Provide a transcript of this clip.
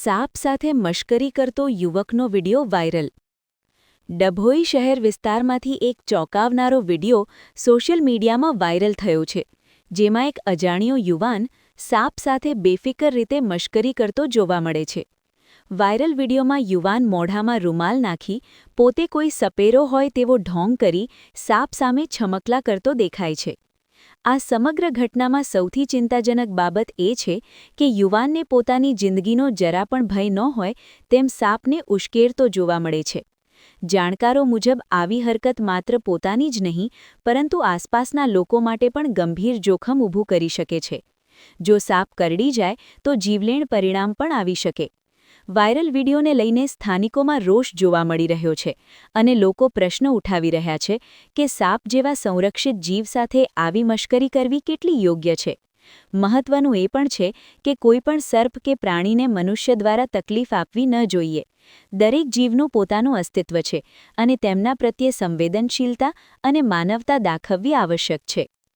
સાપ સાથે મશ્કરી કરતો યુવકનો વિડિયો વાયરલ. ડભોઈ શહેર વિસ્તારમાંથી એક ચોંકાવનારો વિડિયો સોશિયલ મીડિયામાં વાયરલ થયો છે, જેમાં એક અજાણ્યો યુવાન સાપ સાથે બેફિકર રીતે મશ્કરી કરતો જોવા મળે છે. વાયરલ વિડિયોમાં યુવાન મોઢામાં રૂમાલ નાખી, પોતે કોઈ સપેરો હોય તેવો ઢોંગ કરી સાપ સામે છમકલા કરતો દેખાય છે. આ સમગ્ર ઘટનામાં સૌથી ચિંતાજનક બાબત એ છે કે યુવાનને પોતાની જિંદગીનો જરા પણ ભય ન હોય તેમ સાપને ઉશ્કેરતો જોવા મળે છે. જાણકારો મુજબ આવી હરકત માત્ર પોતાની જ નહીં, પરંતુ આસપાસના લોકો માટે પણ ગંભીર જોખમ ઊભું કરી શકે છે. જો સાપ કરડી જાય, તો જીવલેણ પરિણામ પણ આવી શકે. વાયરલ વિડીયોને લઈને સ્થાનિકોમાં રોષ જોવા મળી રહ્યો છે અને લોકો પ્રશ્ન ઉઠાવી રહ્યા છે કે સાપ જેવા સંરક્ષિત જીવ સાથે આવી મશ્કરી કરવી કેટલી યોગ્ય છે. મહત્વનું એ પણ છે કે કોઈપણ સર્પ કે પ્રાણીને મનુષ્ય દ્વારા તકલીફ આપવી ન જોઈએ. દરેક જીવનું પોતાનું અસ્તિત્વ છે અને તેમના પ્રત્યે સંવેદનશીલતા અને માનવતા દાખવવી આવશ્યક છે.